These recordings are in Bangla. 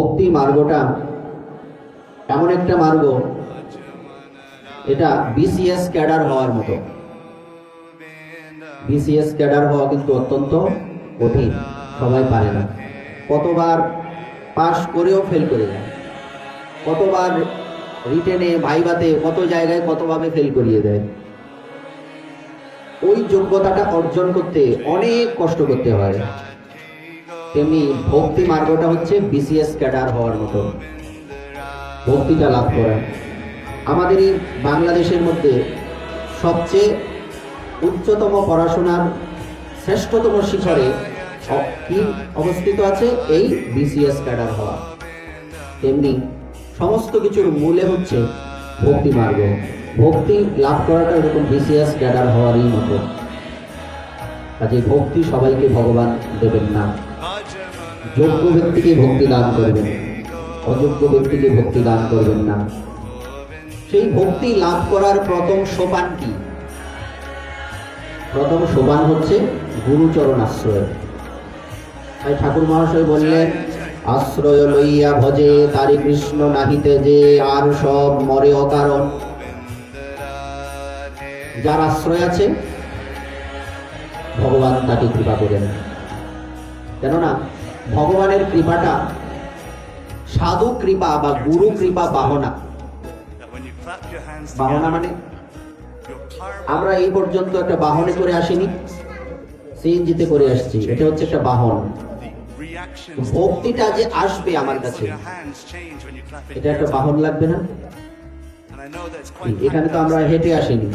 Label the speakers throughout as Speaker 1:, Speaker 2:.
Speaker 1: ভক্তি মার্গটা এমন একটা মার্গ, এটা বিসিএস ক্যাডার হওয়ার মতো। বিসিএস ক্যাডার হওয়া কিন্তু অত্যন্ত কঠিন, সবাই পারে না। কতবার পাশ করেও ফেল করে যায়। কতবার রিটেনে ভাইবাতে কত জায়গায় কতভাবে ফেল করিয়ে দেয়। ওই যোগ্যতাটা অর্জন করতে অনেক কষ্ট করতে হয়। তেমনি ভক্তি মার্গটা হচ্ছে বিসিএস ক্যাডার হওয়ার মতো। ভক্তিটা লাভ করা। আমাদের এই বাংলাদেশের মধ্যে সবচেয়ে উচ্চতম পড়াশোনার শ্রেষ্ঠতম শিখরে কি অবস্থিত আছে? এই বিসিএস ক্যাডার হওয়া। তেমনি সমস্ত কিছুর মূলে হচ্ছে ভক্তি মার্গ। ভক্তি লাভ করাটা এরকম বিসিএস ক্যাডার হওয়ারই মতো। কাজে ভক্তি সবাইকে ভগবান দেবেন না। যোগ্য ব্যক্তিকে ভক্তি দান করবেন, অযোগ্য ব্যক্তিকে ভক্তি দান করবেন না। সেই ভক্তি লাভ করার প্রথম সোপান কি? প্রথম সোপান হচ্ছে গুরুচরণ আশ্রয় তাই ঠাকুর মহাশয় বললেন, আশ্রয় লইয়া ভজে, তারি কৃষ্ণ নাহিতে যে আর সব মরে অকারণ। যার আশ্রয় আছে, ভগবান তাকে কৃপা করেন। কেননা ভগবানের কৃপাটা সাধু কৃপা বা গুরু কৃপা বাহনা। বাহনা মানে? আমরা এই পর্যন্ত একটা বাহনে করে আসিনি। সিএনজিতে করে আসছি। এটা হচ্ছে একটা বাহন। ভক্তিটা যে আসবে আমার কাছে, এটা একটা বাহন লাগবে না? এখানে তো আমরা হেঁটে আসিনি।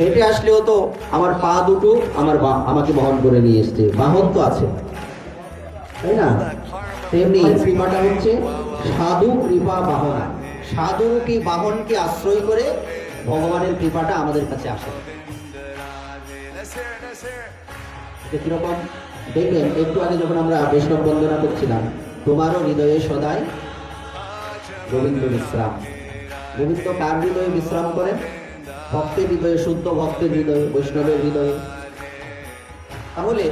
Speaker 1: হেঁটে আসলেও তো আমার পা দুটো আমার আমাকে বহন করে নিয়ে এসছে। বাহন তো আছে। তাই না তেমনি কৃপাটা হচ্ছে সাধু কৃপা বাহনা। সাধু কি বাহনকে আশ্রয় করে ভগবানের কৃপাটা আমাদের কাছে আসে। কীরকম? দেখবেন, একটু আগে যখন আমরা বৈষ্ণব বন্দনা করছিলাম, তোমারও হৃদয়ে সদাই গোবিন্দ বিশ্রাম। গোবিন্দ কার হৃদয়ে বিশ্রাম করেন? ভক্তের হৃদয়ে, শুদ্ধ ভক্তের হৃদয়ে, বৈষ্ণবের হৃদয়ে। তাহলে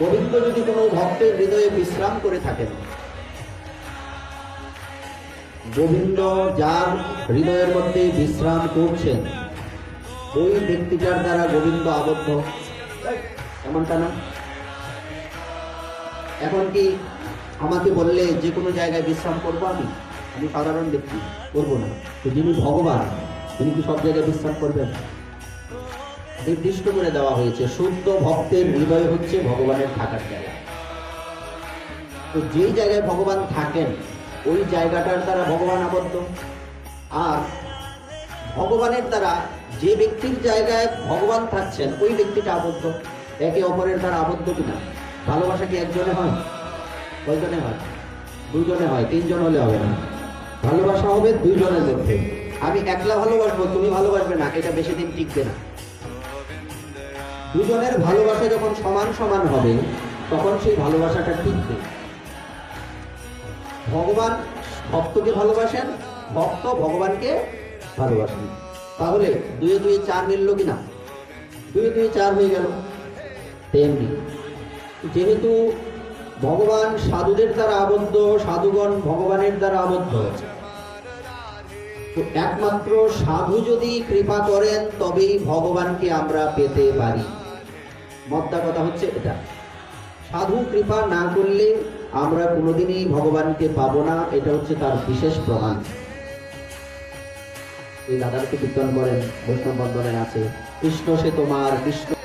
Speaker 1: গোবিন্দ যদি কোনো ভক্তের হৃদয়ে বিশ্রাম করে থাকেন, গোবিন্দ যার হৃদয়ের মধ্যে বিশ্রাম করছেন, ওই ব্যক্তিটার দ্বারা গোবিন্দ আবদ্ধ। এমনটা না? এখন কি আমাকে বললে যে কোনো জায়গায় বিশ্রাম করব আমি? আমি সাধারণ ব্যক্তি, করব না। তো যিনি ভগবান, তিনি কি সব জায়গায় বিশ্রাম করবেন? নির্দিষ্ট করে দেওয়া হয়েছে। শুদ্ধ ভক্তের হৃদয় হচ্ছে ভগবানের থাকার জায়গা। তো যেই জায়গায় ভগবান থাকেন, ওই জায়গাটার দ্বারা ভগবান আবদ্ধ। আর ভগবানের দ্বারা যে ব্যক্তির জায়গায় ভগবান থাকছেন, ওই ব্যক্তিটা আবদ্ধ। একে অপরের দ্বারা আবদ্ধ কিনা? ভালোবাসা কি একজনে হয়? কয়জনে হয়? দুজনে হয়, তিনজন হলে হবে না। ভালোবাসা হবে দুইজনের মধ্যে। আমি একলা ভালোবাসবো, তুমি ভালোবাসবে না, এটা বেশি দিন টিকবে না। দুজনের ভালোবাসা যখন সমান সমান হবে, তখন সেই ভালোবাসাটা টিকবে। ভগবান ভক্তকে ভালোবাসেন, ভক্ত ভগবানকে ভালোবাসেন। তাহলে দুয়ে দুয়ে চার মিলল কিনা? দুয়ে দুয়ে চার হয়ে গেল। তেমনি যেহেতু ভগবান সাধুদের দ্বারা আবদ্ধ, সাধুগণ ভগবানের দ্বারা আবদ্ধ, তো একমাত্র সাধু যদি কৃপা করেন, তবেই ভগবানকে আমরা পেতে পারি। মদ্দা কথা হচ্ছে এটা। সাধু কৃপা না করলে আমরা কোনোদিনই ভগবানকে পাবো না, এটা হচ্ছে তার বিশেষ প্রমাণ। এই দাদারকে কীর্তন করেন? বৈষ্ণব বন্দনে আছে। কৃষ্ণ সে তোমার, কৃষ্ণ